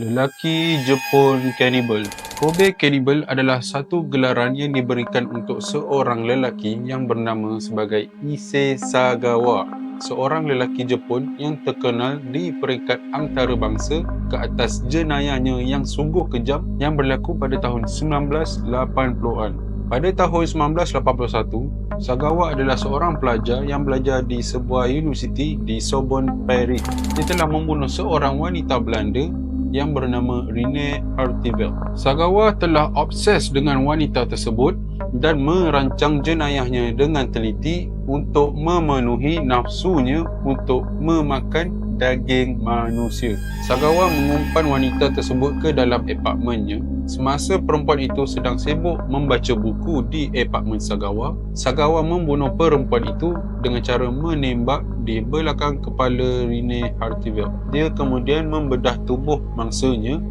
Lelaki Jepun Cannibal Kobe Cannibal adalah satu gelaran yang diberikan untuk seorang lelaki yang bernama sebagai Issei Sagawa. Seorang lelaki Jepun yang terkenal di peringkat antarabangsa ke atas jenayahnya yang sungguh kejam yang berlaku pada tahun 1980-an. Pada tahun 1981, Sagawa adalah seorang pelajar yang belajar di sebuah universiti di Sorbonne, Paris. Dia telah membunuh seorang wanita Belanda yang bernama Rene Artivel. Sagawa telah obses dengan wanita tersebut dan merancang jenayahnya dengan teliti untuk memenuhi nafsunya untuk memakan daging manusia. Sagawa mengumpan wanita tersebut ke dalam apartmennya. Semasa perempuan itu sedang sibuk membaca buku di apartmen Sagawa, Sagawa membunuh perempuan itu dengan cara menembak di belakang kepala Rene Hartivel. Dia kemudian membedah tubuh mangsanya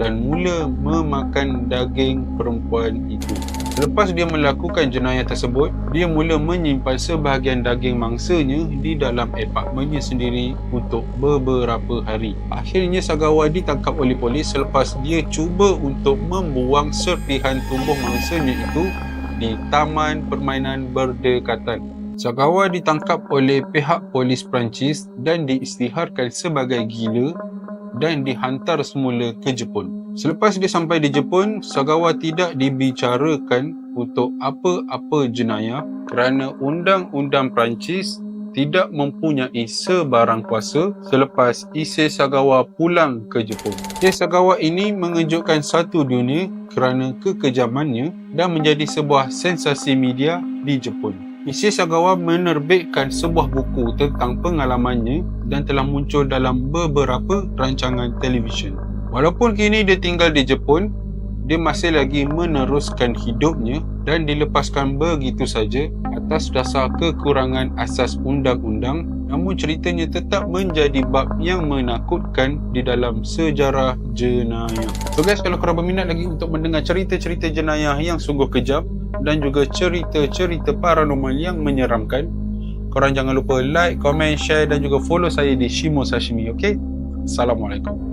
dan mula memakan daging perempuan itu. Selepas dia melakukan jenayah tersebut, dia mula menyimpan sebahagian daging mangsanya di dalam apartmennya sendiri untuk beberapa hari. Akhirnya Sagawa ditangkap oleh polis selepas dia cuba untuk membuang serpihan tubuh mangsanya itu di taman permainan berdekatan. Sagawa ditangkap oleh pihak polis Perancis dan diisytiharkan sebagai gila dan dihantar semula ke Jepun. Selepas dia sampai di Jepun, Sagawa tidak dibicarakan untuk apa-apa jenayah kerana undang-undang Perancis tidak mempunyai sebarang kuasa selepas Issei Sagawa pulang ke Jepun. Issei Sagawa ini mengejutkan satu dunia kerana kekejamannya dan menjadi sebuah sensasi media di Jepun. Issei Sagawa menerbitkan sebuah buku tentang pengalamannya dan telah muncul dalam beberapa rancangan televisyen. Walaupun kini dia tinggal di Jepun, dia masih lagi meneruskan hidupnya dan dilepaskan begitu saja atas dasar kekurangan asas undang-undang namun ceritanya tetap menjadi bab yang menakutkan di dalam sejarah jenayah. So guys, kalau korang berminat lagi untuk mendengar cerita-cerita jenayah yang sungguh kejam dan juga cerita-cerita paranormal yang menyeramkan, korang jangan lupa like, comment, share dan juga follow saya di Shimo Sashimi, okay? Assalamualaikum.